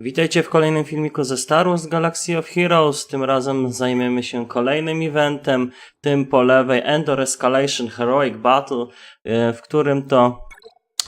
Witajcie w kolejnym filmiku ze Star Wars Galaxy of Heroes. Tym razem zajmiemy się kolejnym eventem, tym po lewej Endor Escalation Heroic Battle, e, w którym to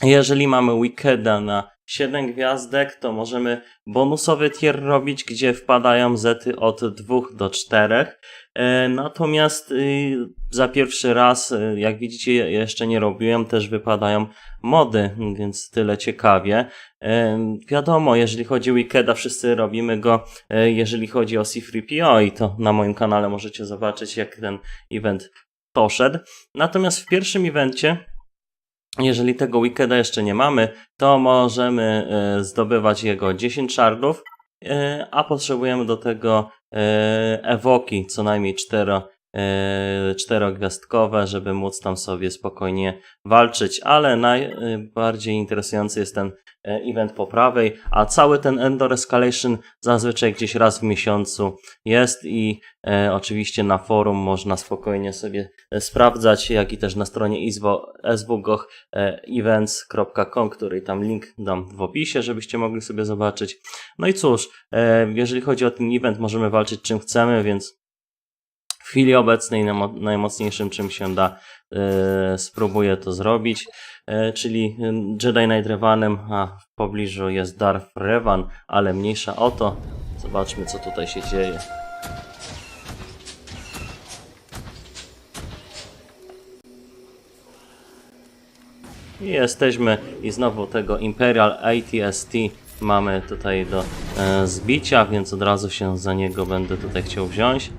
jeżeli mamy Wickeda na 7 gwiazdek, to możemy bonusowy tier robić, gdzie wpadają zety od 2 do 4. E, Natomiast y, za pierwszy raz, y, jak widzicie, jeszcze nie robiłem, też wypadają mody, więc tyle ciekawie. E, Wiadomo, jeżeli chodzi o Wikeda, wszyscy robimy go, e, jeżeli chodzi o C3PO i to na moim kanale możecie zobaczyć, jak ten event poszedł. Natomiast w pierwszym evencie, jeżeli tego Wikeda jeszcze nie mamy, to możemy e, zdobywać jego 10 shardów, e, a potrzebujemy do tego e, ewoki, co najmniej 4 czterogwiazdkowe, żeby móc tam sobie spokojnie walczyć, ale najbardziej interesujący jest ten e, event po prawej, a cały ten Endor Escalation zazwyczaj gdzieś raz w miesiącu jest i e, oczywiście na forum można spokojnie sobie e, sprawdzać, jak i też na stronie e, events.com, który tam link dam w opisie, żebyście mogli sobie zobaczyć. No i cóż, e, jeżeli chodzi o ten event, możemy walczyć czym chcemy, więc w chwili obecnej najmo- najmocniejszym czym się da e, spróbuję to zrobić, e, czyli Jedi Knight Revanem, a w pobliżu jest Darth Revan, ale mniejsza o to. Zobaczmy co tutaj się dzieje. Jesteśmy i znowu tego Imperial ATST mamy tutaj do e, zbicia, więc od razu się za niego będę tutaj chciał wziąć.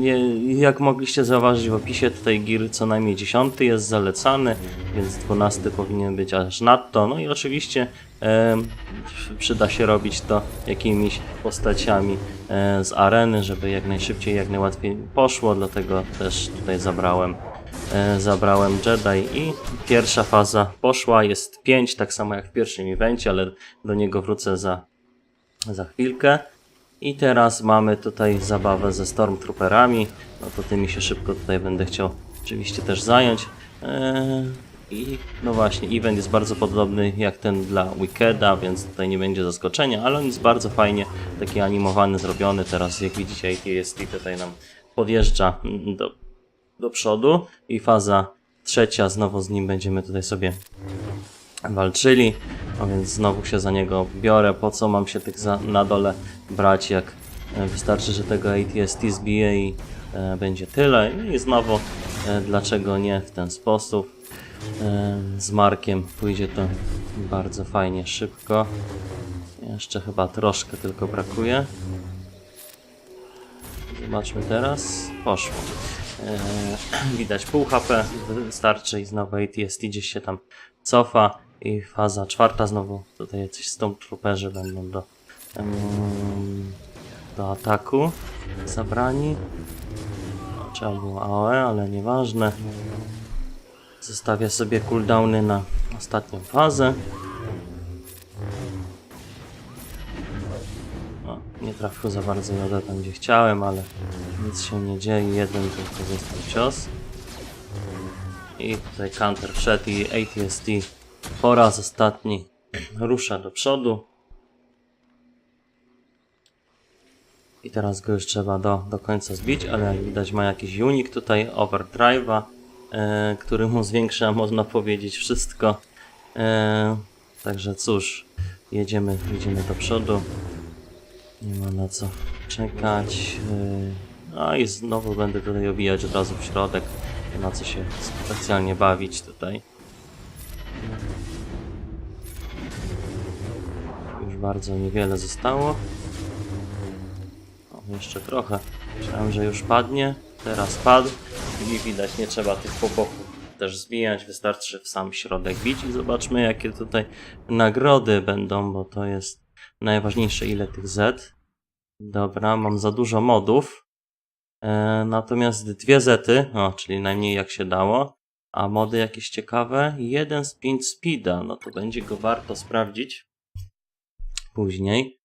Je- jak mogliście zauważyć w opisie, tutaj gir co najmniej 10 jest zalecany, więc 12 powinien być aż nadto. No i oczywiście em, przyda się robić to jakimiś postaciami e, z areny, żeby jak najszybciej, jak najłatwiej poszło, dlatego też tutaj zabrałem e, zabrałem Jedi i pierwsza faza poszła, jest 5, tak samo jak w pierwszym evencie, ale do niego wrócę za, za chwilkę. I teraz mamy tutaj zabawę ze Stormtrooperami, no to tymi się szybko tutaj będę chciał oczywiście też zająć. E, I no właśnie, event jest bardzo podobny jak ten dla Wickeda, więc tutaj nie będzie zaskoczenia, ale on jest bardzo fajnie taki animowany, zrobiony. Teraz jak widzicie ATST tutaj nam podjeżdża do, do przodu. I faza trzecia, znowu z nim będziemy tutaj sobie walczyli, a więc znowu się za niego biorę, po co mam się tych za, na dole brać, jak e, wystarczy, że tego ATST zbije i e, będzie tyle. I znowu e, dlaczego nie w ten sposób? E, z Markiem pójdzie to bardzo fajnie, szybko. Jeszcze chyba troszkę tylko brakuje. Zobaczmy teraz. Poszło. Eee, widać pół HP, wystarczy i znowu ATST gdzieś się tam cofa i faza czwarta znowu tutaj jacyś Stormtrooperzy będą do, do ataku zabrani. Trzeba było AOE, ale nieważne. Zostawię sobie cooldowny na ostatnią fazę. O, nie trafił za bardzo Joda tam gdzie chciałem, ale nic się nie dzieje, jeden tylko został cios. I tutaj counter wszedł i ATST po raz ostatni rusza do przodu. I teraz go już trzeba do, do końca zbić, ale jak widać ma jakiś unik tutaj, overdrive'a, e, który mu zwiększa, można powiedzieć, wszystko. E, także cóż, jedziemy, jedziemy do przodu. Nie ma na co czekać. Yy, No i znowu będę tutaj obijać od razu w środek. Nie ma co się specjalnie bawić tutaj. Już bardzo niewiele zostało. O, jeszcze trochę. Myślałem, że już padnie. Teraz padł. I widać, nie trzeba tych po boku też zbijać. Wystarczy w sam środek bić i zobaczmy, jakie tutaj nagrody będą, bo to jest najważniejsze ile tych Z. Dobra, mam za dużo modów. E, natomiast dwie zety, o, czyli najmniej jak się dało. A mody jakieś ciekawe? Jeden z 5 speeda, no to będzie go warto sprawdzić później.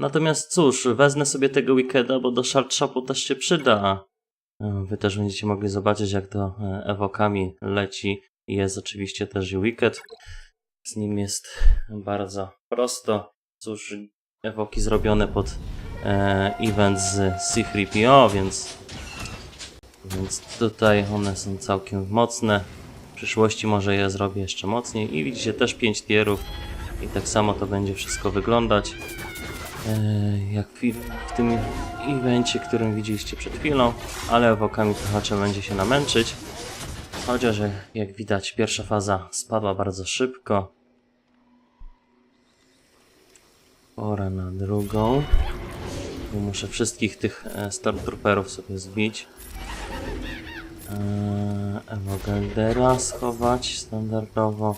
Natomiast cóż, wezmę sobie tego Wickeda, bo do Shard Shopu też się przyda. E, Wy też będziecie mogli zobaczyć, jak to ewokami leci. Jest oczywiście też Wicked. Z nim jest bardzo prosto. Cóż, ewoki zrobione pod event z C3PO, więc, więc tutaj one są całkiem mocne. W przyszłości może je zrobię jeszcze mocniej i widzicie też 5 tierów i tak samo to będzie wszystko wyglądać. E, jak w, tym evencie, którym widzieliście przed chwilą, ale ewokami trochę trzeba będzie się namęczyć. Chociaż jak widać pierwsza faza spadła bardzo szybko. Pora na drugą. Muszę wszystkich tych e, Stormtrooperów sobie zbić. Evogeldera schować standardowo.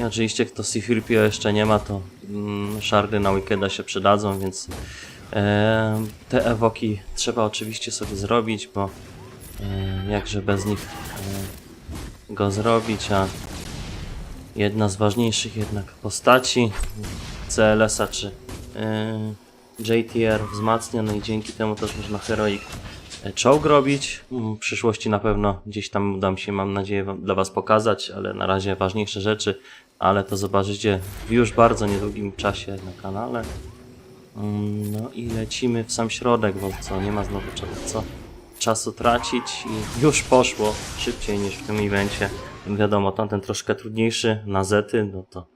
I oczywiście kto C-3PO jeszcze nie ma, to mm, szardy na Wikeda się przydadzą, więc e, te ewoki trzeba oczywiście sobie zrobić, bo e, jakże bez nich go zrobić, a jedna z ważniejszych jednak postaci CLS-a czy e, JTR wzmacnia, no i dzięki temu też można Heroic e, czołg robić. Mm, W przyszłości na pewno gdzieś tam uda mi się, mam nadzieję, dla Was pokazać, ale na razie ważniejsze rzeczy, ale to zobaczycie w już bardzo niedługim czasie na kanale. Mm, No i lecimy w sam środek, bo co, nie ma znowu czego co czasu tracić i już poszło szybciej niż w tym evencie. Wiadomo, tamten troszkę trudniejszy na zety, no to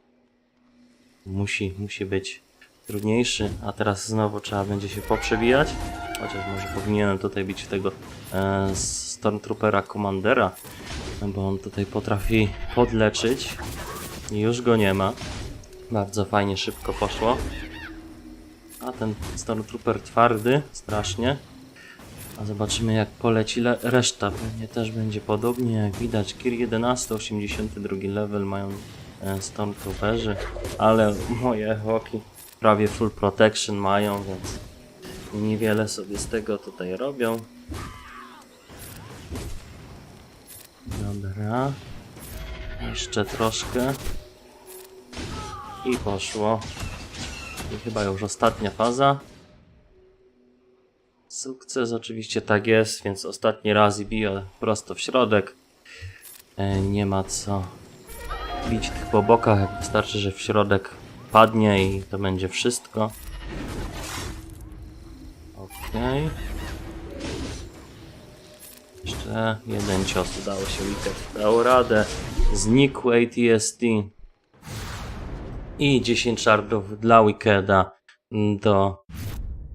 musi, musi być trudniejszy, a teraz znowu trzeba będzie się poprzebijać. Chociaż może powinienem tutaj bić tego e, Stormtroopera Commandera, bo on tutaj potrafi podleczyć. I już go nie ma. Bardzo fajnie, szybko poszło. A ten Stormtrooper twardy, strasznie. A zobaczymy jak poleci le- reszta. Pewnie też będzie podobnie. Jak widać, Kir 11, 82 level mają e, Stormtrooperzy. Ale moje ewoki prawie full protection mają, więc niewiele sobie z tego tutaj robią. Dobra. Jeszcze troszkę. I poszło. I chyba już ostatnia faza. Sukces oczywiście tak jest, więc ostatni raz i biję prosto w środek. E, nie ma co bić tych po bokach, wystarczy, że w środek padnie i to będzie wszystko. Okej. Jeszcze jeden cios udało się Wicket dał radę. Znikł ATST. I 10 shardów dla Wickeda do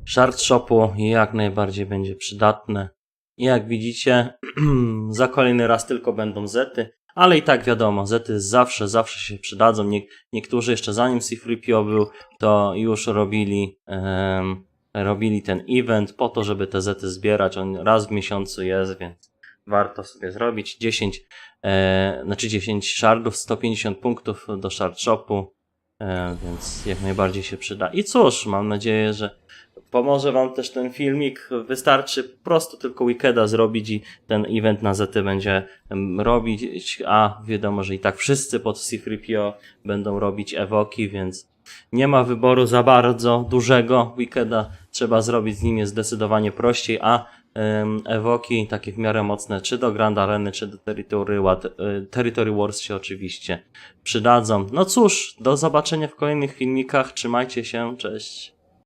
Shard Shopu jak najbardziej będzie przydatne. Jak widzicie, za kolejny raz tylko będą zety, ale i tak wiadomo, zety zawsze, zawsze się przydadzą. Nie, niektórzy jeszcze zanim C3PO był, to już robili, em, robili ten event po to, żeby te zety zbierać. On raz w miesiącu jest, więc warto sobie zrobić. 10, e, znaczy 10 shardów, 150 punktów do Shard Shopu, e, więc jak najbardziej się przyda. I cóż, mam nadzieję, że Pomoże Wam też ten filmik. Wystarczy po prostu tylko Wikeda zrobić i ten event na ZT będzie robić, a wiadomo, że i tak wszyscy pod C3PO będą robić ewoki, więc nie ma wyboru za bardzo dużego. Wikeda trzeba zrobić z nim jest zdecydowanie prościej, a ewoki takie w miarę mocne, czy do Grand Areny, czy do Territory, y, Territory Wars się oczywiście przydadzą. No cóż, do zobaczenia w kolejnych filmikach. Trzymajcie się, cześć.